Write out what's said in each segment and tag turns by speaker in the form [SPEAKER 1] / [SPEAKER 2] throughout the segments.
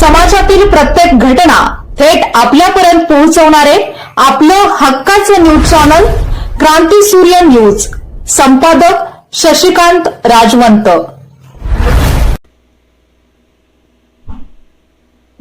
[SPEAKER 1] समाजातील प्रत्येक घटना थेट आपल्यापर्यंत पोहोचवणारे आपलं हक्काचे न्यूज चॅनल क्रांती सूर्य न्यूज संपादक शशिकांत राजवंत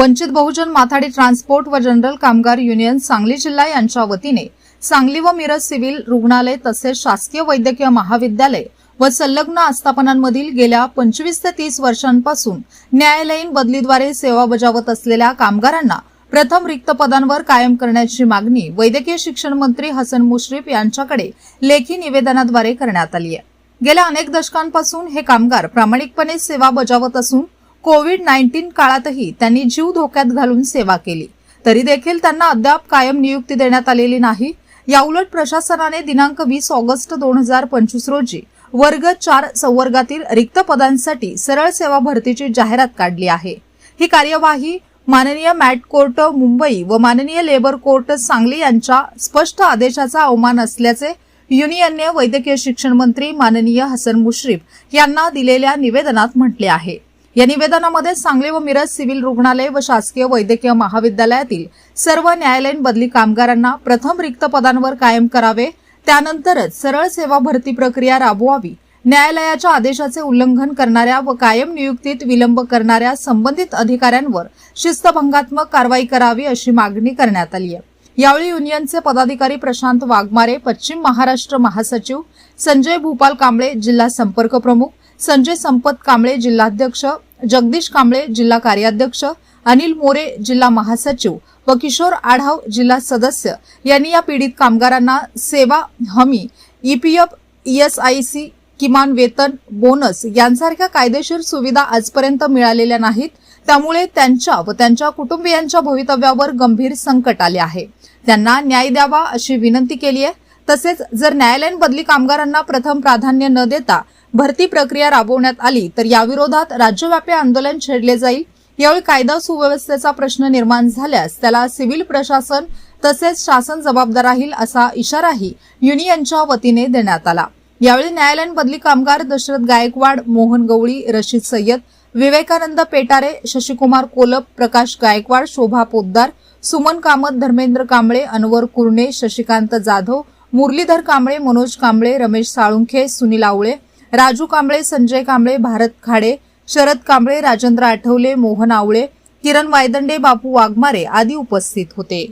[SPEAKER 2] वंचित बहुजन माथाडी ट्रान्सपोर्ट व जनरल कामगार युनियन सांगली जिल्हा यांच्या वतीने सांगली व मिरज सिव्हिल रुग्णालय तसेच शासकीय वैद्यकीय महाविद्यालय व संलग्न आस्थापनांमधील गेल्या पंचवीस ते तीस वर्षांपासून न्यायालयीन बदलीद्वारे सेवा बजावत असलेल्या कामगारांना प्रथम रिक्त पदांवर कायम करण्याची मागणी वैद्यकीय शिक्षण मंत्री हसन मुश्रीफ यांच्याकडे लेखी निवेदनाद्वारे करण्यात आली आहे गेल्या अनेक दशकांपासून हे कामगार प्रामाणिकपणे सेवा बजावत असून कोविड नाईन्टीन काळातही त्यांनी जीव धोक्यात घालून सेवा केली तरी देखील त्यांना अद्याप कायम नियुक्ती देण्यात आलेली नाही याउलट प्रशासनाने दिनांक वीस ऑगस्ट दोन हजार पंचवीस रोजी वर्ग चार संवर्गातील रिक्त पदांसाठी सरळ सेवा भरतीची जाहिरात काढली आहे ही कार्यवाही माननीय मॅट कोर्ट मुंबई व माननीय लेबर कोर्ट सांगली यांच्या स्पष्ट आदेशाचा अवमान असल्याचे युनियनने वैद्यकीय शिक्षण मंत्री माननीय हसन मुश्रीफ यांना दिलेल्या निवेदनात म्हटले आहे या निवेदनामध्ये सांगली व मिरज सिव्हिल रुग्णालय व शासकीय वैद्यकीय महाविद्यालयातील सर्व न्यायालयीन बदली कामगारांना प्रथम रिक्त पदांवर कायम करावे त्यानंतरच सरळ सेवा भरती प्रक्रिया राबवावी न्यायालयाच्या आदेशाचे उल्लंघन करणाऱ्या व कायम नियुक्तीत विलंब करणाऱ्या संबंधित अधिकाऱ्यांवर शिस्तभंगात्मक कारवाई करावी अशी मागणी करण्यात आली आहे यावेळी युनियनचे पदाधिकारी प्रशांत वाघमारे पश्चिम महाराष्ट्र महासचिव संजय भूपाल कांबळे जिल्हा संपर्क प्रमुख संजय संपत कांबळे जिल्हाध्यक्ष जगदीश कांबळे जिल्हा कार्याध्यक्ष अनिल मोरे जिल्हा महासचिव व किशोर आढाव जिल्हा सदस्य यांनी या पीडित कामगारांना सेवा हमी ईपीएफ ईएसआयसी किमान वेतन बोनस यांसारख्या कायदेशीर सुविधा आजपर्यंत मिळालेल्या नाहीत त्यामुळे त्यांच्या व त्यांच्या कुटुंबियांच्या भवितव्यावर गंभीर संकट आले आहे त्यांना न्याय द्यावा अशी विनंती केली आहे तसेच जर न्यायालयीन बदली कामगारांना प्रथम प्राधान्य न देता भरती प्रक्रिया राबवण्यात आली तर याविरोधात राज्यव्यापी आंदोलन छेडले जाईल यावेळी कायदा सुव्यवस्थेचा प्रश्न निर्माण झाल्यास त्याला सिव्हिल प्रशासन तसेच शासन जबाबदार राहील असा इशाराही युनियनच्या वतीने देण्यात आला यावेळी न्यायालयीन बदली कामगार दशरथ गायकवाड मोहन गवळी रशीद सय्यद विवेकानंद पेटारे शशिकुमार कोलप प्रकाश गायकवाड शोभा पोद्दार सुमन कामत धर्मेंद्र कांबळे अनवर कुर्णे शशिकांत जाधव मुरलीधर कांबळे मनोज कांबळे रमेश साळुंखे सुनील आवळे राजू कांबळे संजय कांबळे भारत खाडे शरद कांबळे राजेंद्र आठवले मोहन आवळे किरण वायदंडे बापू वाघमारे आदी उपस्थित होते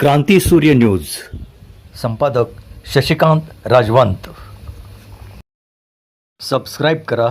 [SPEAKER 3] क्रांती सूर्य न्यूज संपादक शशिकांत राजवंत सबस्क्राईब करा